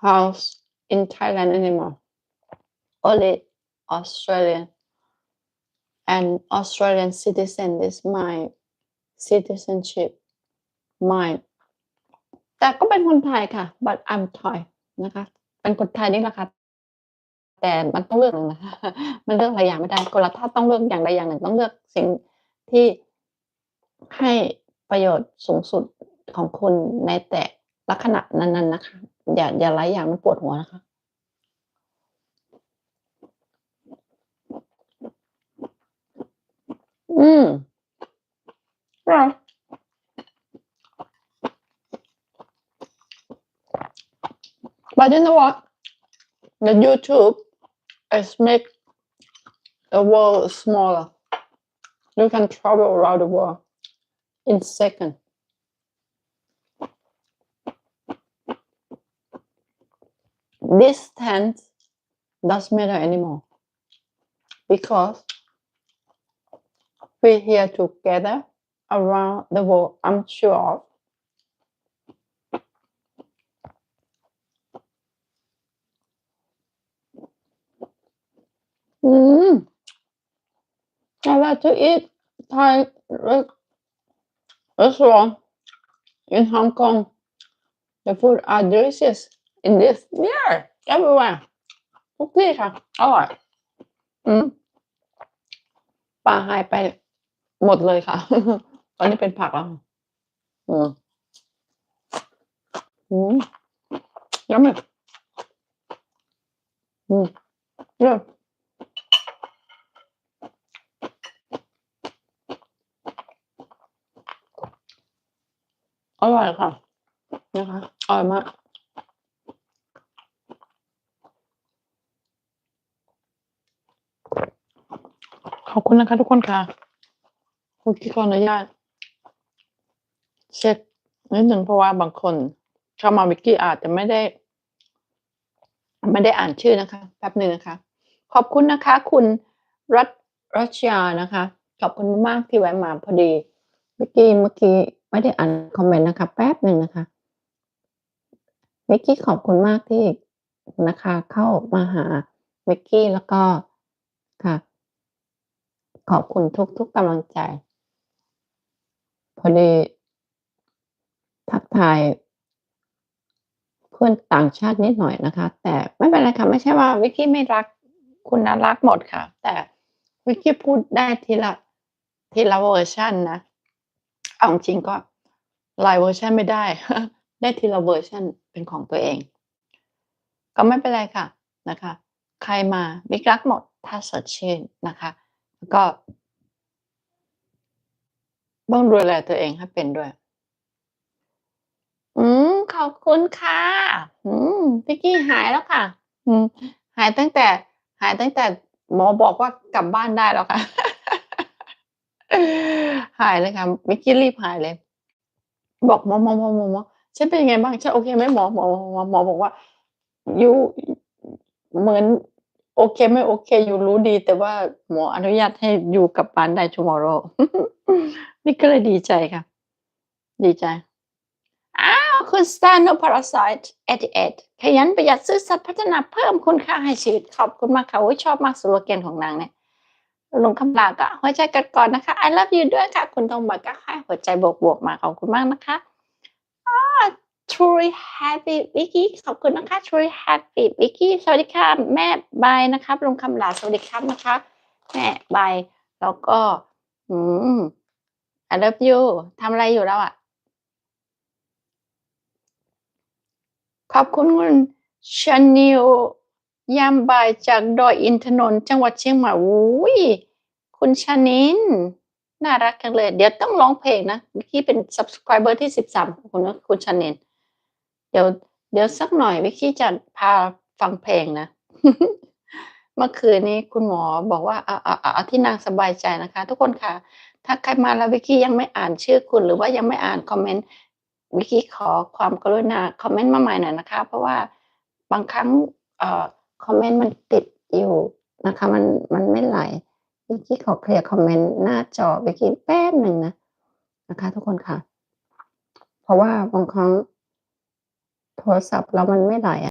house in Thailand anymore. Only Australian. And Australian citizen is my citizenship. Mine. แต่ก็เป็นคนไทยค่ะ but I'm Thai นะคะ เป็นคนไทยนี่แหละค่ะ แต่มันต้องเลือกนะคะ มันเลือกหลายอย่างไม่ได้ คนละถ้าต้องเลือกอย่างใดอย่างหนึ่งต้องเลือกสิ่งที่ให้ประโยชน์สูงสุดของคุณในแต่ลักษณะนั้นๆนะคะ อย่าอย่าหลายอย่างมันปวดหัวนะคะอืมอร่อย But you know what? The YouTube is make the world smaller. You can travel around the world in second. Distance doesn't matter anymore because we're here together around the world. I'm sure of. Mm. I like to eat Thai re- restaurant in Hong Kong. The food are delicious in this. Yeah, everywhere. ทุกที่ค่ะ อร่อย อืมปลาหายไปหมดเลยค่ะ ตอนนี้เป็นผักแล้ว อืมอืมยังไม่อืมเนี่ยอร่อยค่ะ นะคะ อร่อยมาก ขอบคุณนะคะทุกคนค่ะคุณกี้ขออนุญาตเช็คนิดหนึ่งเพราะว่าบางคนเข้ามาวิกกี้อาจจะไม่ได้ ไม่ได้อ่านชื่อนะคะแป๊บหนึ่งนะคะ ขอบคุณนะคะ คุณรัตรัชยานะคะ ขอบคุณมากที่แวะมาพอดีวิกกี้เมื่อกี้ไม่ได้อ่านคอมเมนต์นะคะ แป๊บหนึ่งนะคะวิกกี้ขอบคุณมากที่นะคะ เข้ามาหาวิกกี้แล้วก็ค่ะ ขอบคุณทุกทุกๆกำลังใจ พอดีทักทายเพื่อนต่างชาตินิดหน่อยนะคะ แต่ไม่เป็นไรค่ะ ไม่ใช่ว่าวิกกี้ไม่รักคุณนะรักหมดค่ะ แต่วิกกี้พูดได้ทีละทีละเวอร์ชันนะเอาจริงก็หลายเวอร์ชันไม่ได้ ได้ทีละเวอร์ชันเป็นของตัวเอง ก็ไม่เป็นไรค่ะนะคะ ใครมาวิกรักหมดถ้าสดชื่นนะคะ แล้วก็ต้องดูแลตัวเองให้เป็นด้วย อืม ขอบคุณค่ะ อืมพิกกี้หายแล้วค่ะ อืม หายตั้งแต่ หายตั้งแต่หมอบอกว่ากลับบ้านได้แล้วค่ะ หายเลยค่ะวิกกี้รีบหายเลย บอกหมอหมอหมอหมอหมอฉันเป็นยังไงบ้างฉันโอเคไหมหมอหมอหมอหมอหมอบอกว่า อยู่เหมือน โอเคไม่โอเค อยู่รู้ดี แต่ว่าหมออนุญาตให้อยู่กับบ้านได้ tomorrow นี่ก็เลยดีใจค่ะ ดีใจ อ้าวคุณ Star No Parasite 88ขยันประหยัดซื้อสัตว์พัฒนาเพิ่มคุณค่าให้ชีวิต ขอบคุณมากค่ะโอ้ยชอบมากสโลแกนของนางเนี่ยลงคำลากอะหัวใจกัดก่อนนะคะ I love you ด้วยค่ะ คุณทองบัตก็ให้หัวใจบวกบวกๆมาขอบคุณมากนะคะ truly happy Vicky ขอบคุณนะคะ truly happy Vicky สวัสดีค่ะ แม่ใบนะครับลงคำหลาสวัสดีครับนะคะ แม่ใบแล้วก็ อืม I love you ทำอะไรอยู่แล้วอะ ขอบคุณคุณชานิวยามบ่ายจากดอยอินทนนท์จังหวัดเชียงใหม่อุ้ยคุณชานิน น่ารักจังเลย เดี๋ยวต้องร้องเพลงนะวิกกี้เป็น subscriber ที่สิบสามของคุณนะคุณชานิน เดี๋ยวเดี๋ยวสักหน่อยวิกกี้จะพาฟังเพลงนะ เมื่อคืนนี้คุณหมอบอกว่าเอาเอาเอาเอที่นางสบายใจนะคะ ทุกคนค่ะ ถ้าใครมาแล้ววิกกี้ยังไม่อ่านชื่อคุณหรือว่ายังไม่อ่านคอมเมนต์วิกกี้ขอความกรุณาคอมเมนต์มาใหม่หน่อยนะคะ เพราะว่าบางครั้งเอ่อคอมเมนต์มันติดอยู่นะคะ มันมันไม่ไหลวิกกี้ขอเคลียร์คอมเมนต์หน้าจอวิกกี้แป๊บหนึ่งนะนะคะ ทุกคนค่ะ เพราะว่าบางครั้ง โทรศัพท์แล้วมันไม่ไหลอะ